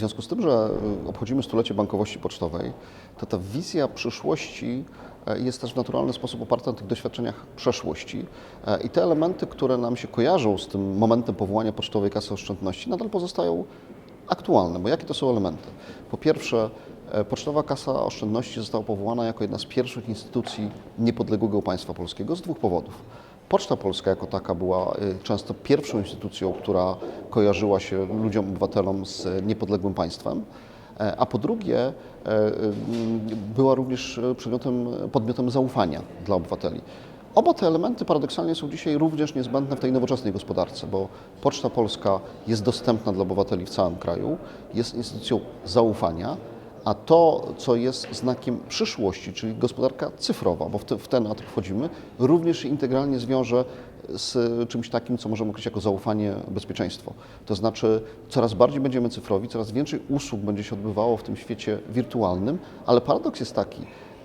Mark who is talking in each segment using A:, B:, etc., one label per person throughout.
A: związku z tym, że y, obchodzimy stulecie bankowości pocztowej, to ta wizja przyszłości e, jest też w naturalny sposób oparta na tych doświadczeniach przeszłości. E, I te elementy, które nam się kojarzą z tym momentem powołania Pocztowej Kasy Oszczędności, nadal pozostają aktualne. Bo jakie to są elementy? Po pierwsze, e, Pocztowa Kasa Oszczędności została powołana jako jedna z pierwszych instytucji niepodległego państwa polskiego z dwóch powodów. Poczta Polska jako taka była y, często pierwszą instytucją, która kojarzyła się ludziom, obywatelom z niepodległym państwem. E, A po drugie, e, y, była również e, przedmiotem, podmiotem zaufania dla obywateli. Oba te elementy paradoksalnie są dzisiaj również niezbędne w tej nowoczesnej gospodarce, bo Poczta Polska jest dostępna dla obywateli w całym kraju, jest instytucją zaufania, a to, co jest znakiem przyszłości, czyli gospodarka cyfrowa, bo w, te, w ten etap wchodzimy, również się integralnie zwiąże z czymś takim, co możemy określić jako zaufanie, bezpieczeństwo. To znaczy, coraz bardziej będziemy cyfrowi, coraz więcej usług będzie się odbywało w tym świecie wirtualnym, ale paradoks jest taki,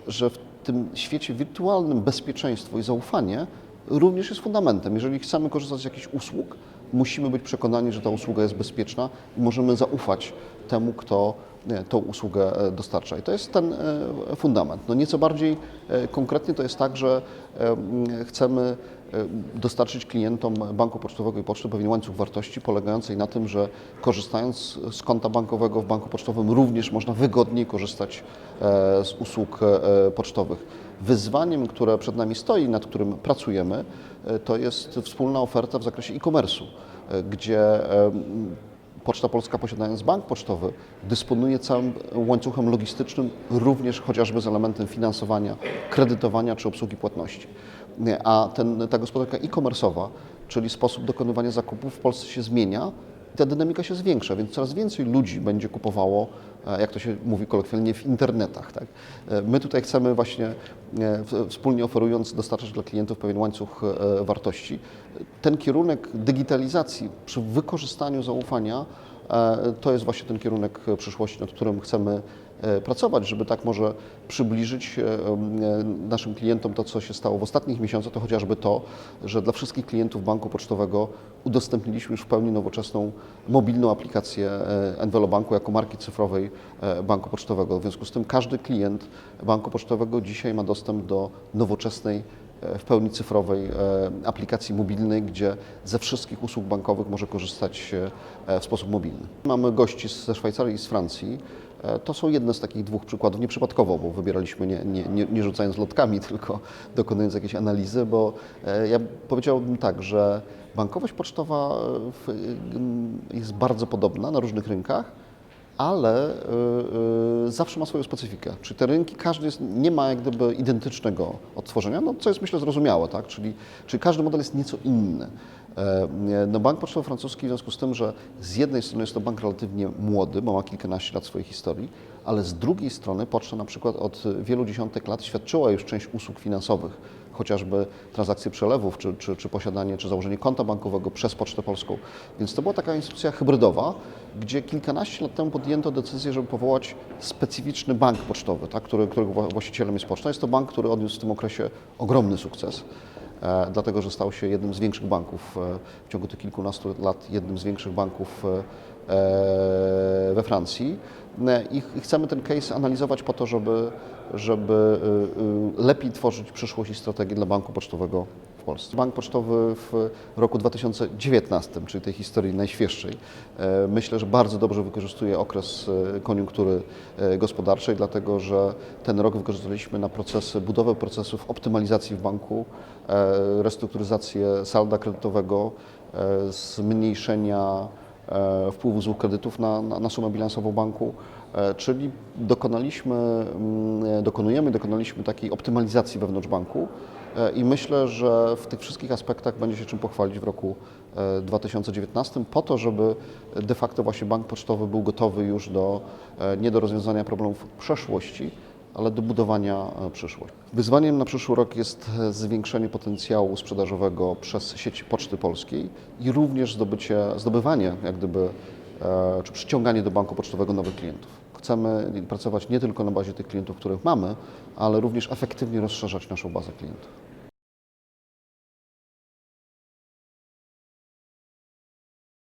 A: że w tym świecie wirtualnym bezpieczeństwo i zaufanie również jest fundamentem. Jeżeli chcemy korzystać z jakichś usług, musimy być przekonani, że ta usługa jest bezpieczna i możemy zaufać temu, kto e, tą usługę e, dostarcza. I to jest ten e, fundament. No nieco bardziej konkretnie to jest tak, że chcemy dostarczyć klientom banku pocztowego i poczty pewien łańcuch wartości polegającej na tym, że korzystając z konta bankowego w banku pocztowym również można wygodniej korzystać e, z usług e, pocztowych. Wyzwaniem, które przed nami stoi, nad którym pracujemy, e, to jest wspólna oferta w zakresie e-commerce'u, e, gdzie Poczta Polska, posiadając bank pocztowy, dysponuje całym łańcuchem logistycznym, również chociażby z elementem finansowania, kredytowania czy obsługi płatności. A ten, ta gospodarka e-commerce'owa, czyli sposób dokonywania zakupów w Polsce się zmienia i ta dynamika się zwiększa, więc coraz więcej ludzi będzie kupowało, e, jak to się mówi kolokwialnie, w internetach. Tak? E, My tutaj chcemy właśnie e, wspólnie oferując dostarczać dla klientów pewien łańcuch wartości. Ten kierunek digitalizacji przy wykorzystaniu zaufania to jest właśnie ten kierunek przyszłości, nad którym chcemy pracować, żeby tak może przybliżyć e, e, naszym klientom to, co się stało w ostatnich miesiącach, to chociażby to, że dla wszystkich klientów banku pocztowego udostępniliśmy już w pełni nowoczesną mobilną aplikację e, Envelobanku jako marki cyfrowej e, banku pocztowego. W związku z tym każdy klient banku pocztowego dzisiaj ma dostęp do nowoczesnej e, w pełni cyfrowej e, aplikacji mobilnej, gdzie ze wszystkich usług bankowych może korzystać e, w sposób mobilny. Mamy gości ze Szwajcarii i z Francji. E, To są jedne z takich dwóch przykładów, nieprzypadkowo, bo wybieraliśmy nie, nie, nie, nie rzucając lotkami, tylko dokonując jakiejś analizy, bo e, ja powiedziałbym tak, że bankowość pocztowa e, jest bardzo podobna na różnych rynkach, ale y, y, zawsze ma swoją specyfikę. Czyli te rynki, każdy jest, nie ma jak gdyby identycznego odtworzenia, no, co jest myślę zrozumiałe, tak? czyli, czyli każdy model jest nieco inny. E, No, bank pocztowy francuski w związku z tym, że z jednej strony jest to bank relatywnie młody, bo ma kilkanaście lat swojej historii, ale z drugiej strony poczta na przykład od wielu dziesiątek lat świadczyła już część usług finansowych, chociażby transakcje przelewów, czy, czy, czy posiadanie, czy założenie konta bankowego przez Pocztę Polską. Więc to była taka instytucja hybrydowa, gdzie kilkanaście lat temu podjęto decyzję, żeby powołać specyficzny bank pocztowy, tak, który, którego wła- właścicielem jest Poczta. Jest to bank, który odniósł w tym okresie ogromny sukces. E, dlatego, że stał się jednym z większych banków e, w ciągu tych kilkunastu lat, jednym z większych banków e, we Francji. I ch- i chcemy ten case analizować po to, żeby, żeby lepiej tworzyć przyszłość i strategię dla banku pocztowego Polsce. Bank pocztowy w roku 2019, czyli tej historii najświeższej, e, myślę, że bardzo dobrze wykorzystuje okres e, koniunktury e, gospodarczej, dlatego że ten rok wykorzystaliśmy na procesy, budowę procesów optymalizacji w banku, restrukturyzację salda kredytowego, zmniejszenia wpływu z kredytów na, na, na sumę bilansową banku, czyli dokonaliśmy, mm, dokonujemy, dokonaliśmy takiej optymalizacji wewnątrz banku e, i myślę, że w tych wszystkich aspektach będzie się czym pochwalić w roku e, 2019 po to, żeby de facto właśnie bank pocztowy był gotowy już do, e, nie do rozwiązania problemów przeszłości, ale do budowania e, przyszłości. Wyzwaniem na przyszły rok jest e, zwiększenie potencjału sprzedażowego przez sieć Poczty Polskiej i również zdobycie, zdobywanie, jak gdyby, e, czy przyciąganie do banku pocztowego nowych klientów. Chcemy pracować nie tylko na bazie tych klientów, których mamy, ale również efektywnie rozszerzać naszą bazę klientów.